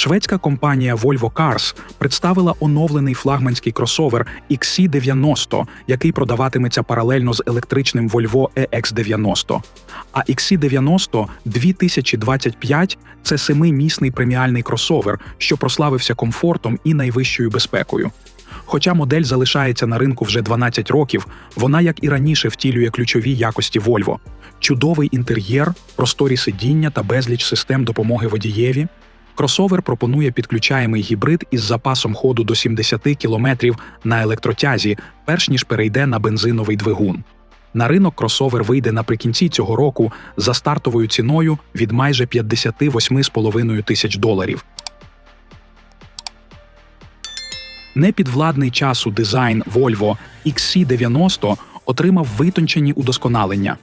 Шведська компанія Volvo Cars представила оновлений флагманський кросовер XC90, який продаватиметься паралельно з електричним Volvo EX90. А XC90 2025 – це семимісний преміальний кросовер, що прославився комфортом і найвищою безпекою. Хоча модель залишається на ринку вже 12 років, вона, як і раніше, втілює ключові якості Volvo. чудовий інтер'єр, просторі сидіння та безліч систем допомоги водієві. Кросовер пропонує підключаємий гібрид із запасом ходу до 70 км на електротязі, перш ніж перейде на бензиновий двигун. На ринок кросовер вийде наприкінці цього року за стартовою ціною від майже 58,5 тисяч доларів. Непідвладний часу дизайн Volvo XC90 отримав витончені удосконалення.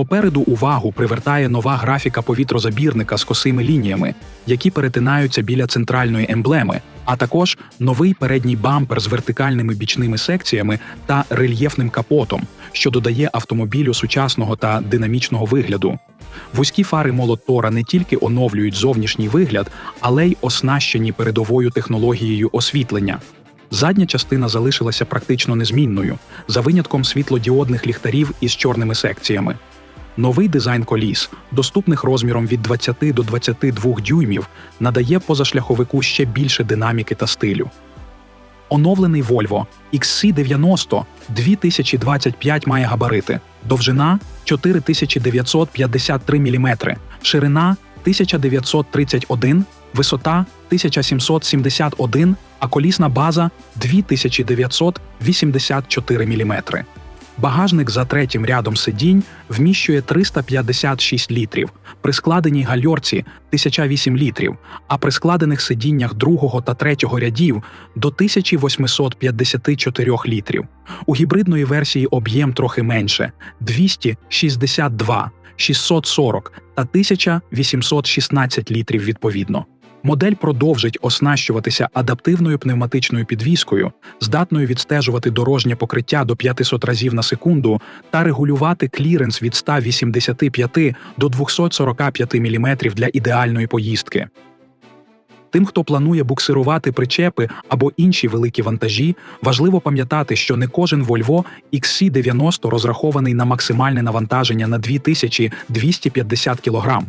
Попереду увагу привертає нова графіка повітрозабірника з косими лініями, які перетинаються біля центральної емблеми, а також новий передній бампер з вертикальними бічними секціями та рельєфним капотом, що додає автомобілю сучасного та динамічного вигляду. Вузькі фари молотора не тільки оновлюють зовнішній вигляд, але й оснащені передовою технологією освітлення. Задня частина залишилася практично незмінною, за винятком світлодіодних ліхтарів із чорними секціями. Новий дизайн коліс, доступних розміром від 20 до 22 дюймів, надає позашляховику ще більше динаміки та стилю. Оновлений Volvo XC90 2025 має габарити, довжина 4953 мм, ширина 1931, висота 1771, а колісна база 2984 мм. Багажник за третім рядом сидінь вміщує 356 літрів, при складеній гальорці 1008 літрів, а при складених сидіннях другого та третього рядів до 1854 літрів. У гібридної версії об'єм трохи менше 262, 640 та 1816 літрів відповідно. Модель продовжить оснащуватися адаптивною пневматичною підвіскою, здатною відстежувати дорожнє покриття до 500 разів на секунду та регулювати кліренс від 185 до 245 мм для ідеальної поїздки. Тим, хто планує буксирувати причепи або інші великі вантажі, важливо пам'ятати, що не кожен Volvo XC90 розрахований на максимальне навантаження на 2250 кг.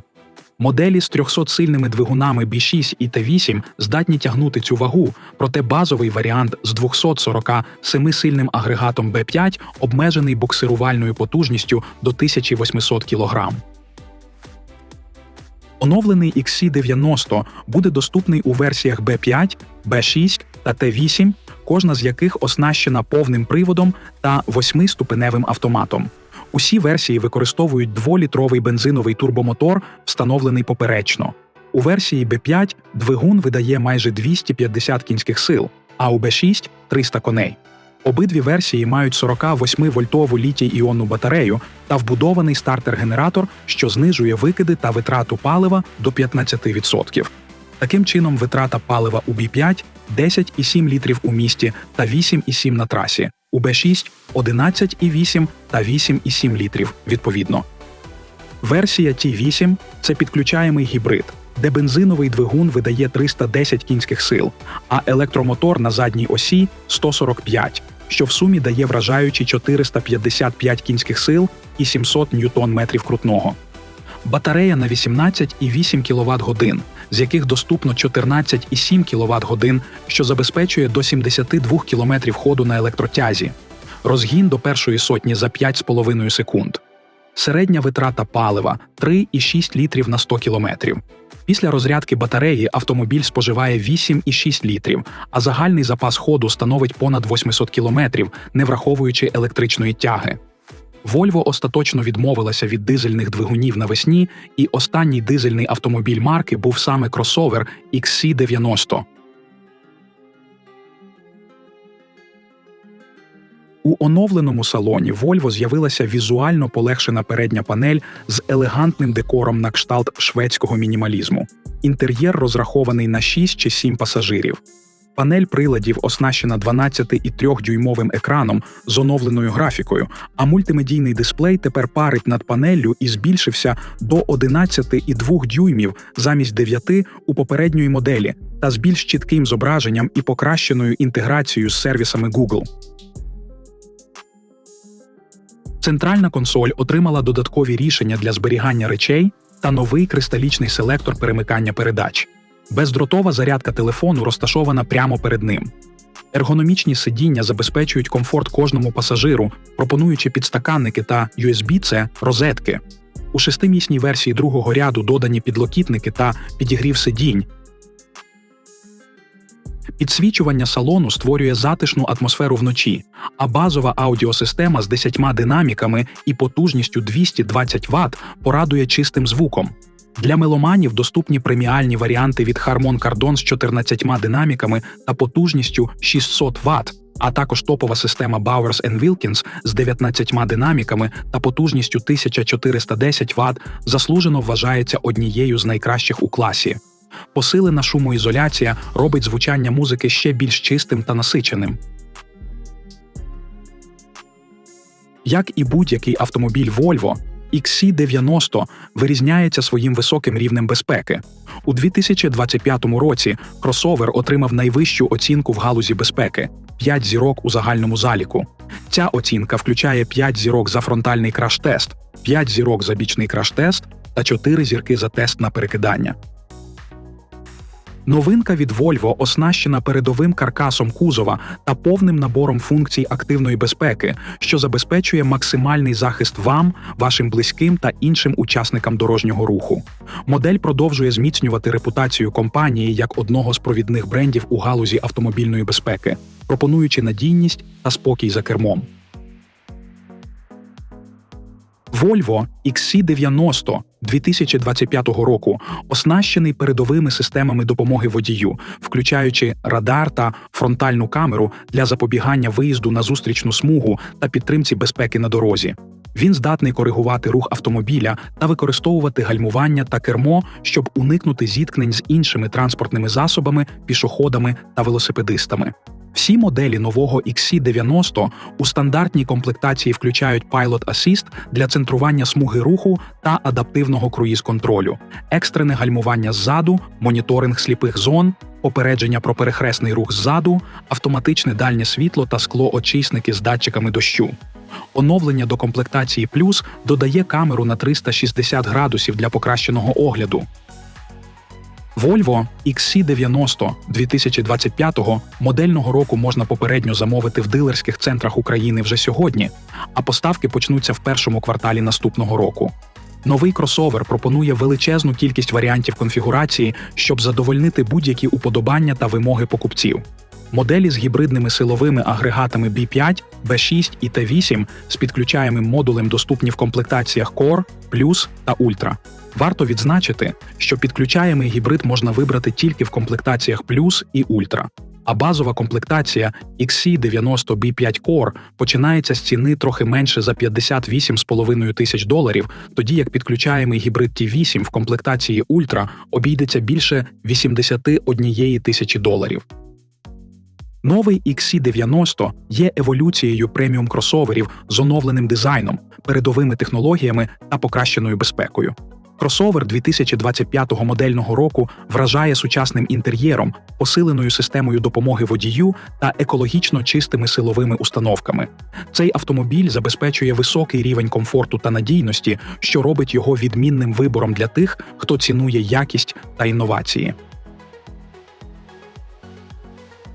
Моделі з 300-сильними двигунами B6 і T8 здатні тягнути цю вагу, проте базовий варіант з 247-сильним агрегатом B5 обмежений буксирувальною потужністю до 1800 кг. Оновлений XC90 буде доступний у версіях B5, B6 та T8, кожна з яких оснащена повним приводом та 8-ступеневим автоматом. Усі версії використовують 2-літровий бензиновий турбомотор, встановлений поперечно. У версії B5 двигун видає майже 250 кінських сил, а у B6 – 300 коней. Обидві версії мають 48-вольтову літій-іонну батарею та вбудований стартер-генератор, що знижує викиди та витрату палива до 15%. Таким чином, витрата палива у B5 – 10,7 літрів у місті та 8,7 на трасі, у B6 – 11,8 та 8,7 літрів відповідно. Версія T8 – це підключаємий гібрид, де бензиновий двигун видає 310 кінських сил, а електромотор на задній осі 145, що в сумі дає вражаючі 455 кінських сил і 700 ньютон-метрів крутного. Батарея на 18,8 кВт годин, з яких доступно 14,7 кВт годин, що забезпечує до 72 км ходу на електротязі. Розгін до першої сотні за 5,5 секунд. Середня витрата палива 3,6 літрів на 100 км. Після розрядки батареї автомобіль споживає 8,6 літрів, а загальний запас ходу становить понад 800 км, не враховуючи електричної тяги. Volvo остаточно відмовилася від дизельних двигунів навесні, і останній дизельний автомобіль марки був саме кросовер XC90. У оновленому салоні Volvo з'явилася візуально полегшена передня панель з елегантним декором на кшталт шведського мінімалізму. Інтер'єр розрахований на 6 чи 7 пасажирів. Панель приладів оснащена 12,3-дюймовим екраном з оновленою графікою, а мультимедійний дисплей тепер парить над панеллю і збільшився до 11,2 дюймів замість 9 у попередньої моделі та з більш чітким зображенням і покращеною інтеграцією з сервісами Google. Центральна консоль отримала додаткові рішення для зберігання речей та новий кристалічний селектор перемикання передач. Бездротова зарядка телефону розташована прямо перед ним. Ергономічні сидіння забезпечують комфорт кожному пасажиру, пропонуючи підстаканники та USB-C розетки. У шестимісній версії другого ряду додані підлокітники та підігрів сидінь. Підсвічування салону створює затишну атмосферу вночі, а базова аудіосистема з 10 динаміками і потужністю 220 Вт порадує чистим звуком. Для меломанів доступні преміальні варіанти від Harman Kardon з 14 динаміками та потужністю 600 Вт, а також топова система Bowers Wilkins з 19 динаміками та потужністю 1410 Вт заслужено вважається однією з найкращих у класі. Посилена шумоізоляція робить звучання музики ще більш чистим та насиченим. Як і будь-який автомобіль Volvo, XC90 вирізняється своїм високим рівнем безпеки. У 2025 році кросовер отримав найвищу оцінку в галузі безпеки 5 зірок у загальному заліку. Ця оцінка включає 5 зірок за фронтальний краш-тест, 5 зірок за бічний краш-тест та 4 зірки за тест на перекидання. Новинка від Volvo оснащена передовим каркасом кузова та повним набором функцій активної безпеки, що забезпечує максимальний захист вам, вашим близьким та іншим учасникам дорожнього руху. Модель продовжує зміцнювати репутацію компанії як одного з провідних брендів у галузі автомобільної безпеки, пропонуючи надійність та спокій за кермом. Volvo XC90 2025 року оснащений передовими системами допомоги водію, включаючи радар та фронтальну камеру для запобігання виїзду на зустрічну смугу та підтримці безпеки на дорозі. Він здатний коригувати рух автомобіля та використовувати гальмування та кермо, щоб уникнути зіткнень з іншими транспортними засобами, пішоходами та велосипедистами. Всі моделі нового XC90 у стандартній комплектації включають Pilot Assist для центрування смуги руху та адаптивного круїз-контролю, екстрене гальмування ззаду, моніторинг сліпих зон, попередження про перехресний рух ззаду, автоматичне дальнє світло та склоочисники з датчиками дощу. Оновлення до комплектації Plus додає камеру на 360 градусів для покращеного огляду. Volvo XC90 2025 модельного року можна попередньо замовити в дилерських центрах України вже сьогодні, а поставки почнуться в першому кварталі наступного року. Новий кросовер пропонує величезну кількість варіантів конфігурації, щоб задовольнити будь-які уподобання та вимоги покупців. Моделі з гібридними силовими агрегатами B5, B6 і T8 з підключаємим модулем доступні в комплектаціях Core, Plus та Ultra. Варто відзначити, що підключаємий гібрид можна вибрати тільки в комплектаціях Plus і Ultra. А базова комплектація XC90 B5 Core починається з ціни трохи менше за 58,5 тисяч доларів, тоді як підключаємий гібрид T8 в комплектації Ultra обійдеться більше 81 тисячі доларів. Новий XC90 є еволюцією преміум кросоверів з оновленим дизайном, передовими технологіями та покращеною безпекою. Кросовер 2025 модельного року вражає сучасним інтер'єром, посиленою системою допомоги водію та екологічно чистими силовими установками. Цей автомобіль забезпечує високий рівень комфорту та надійності, що робить його відмінним вибором для тих, хто цінує якість та інновації.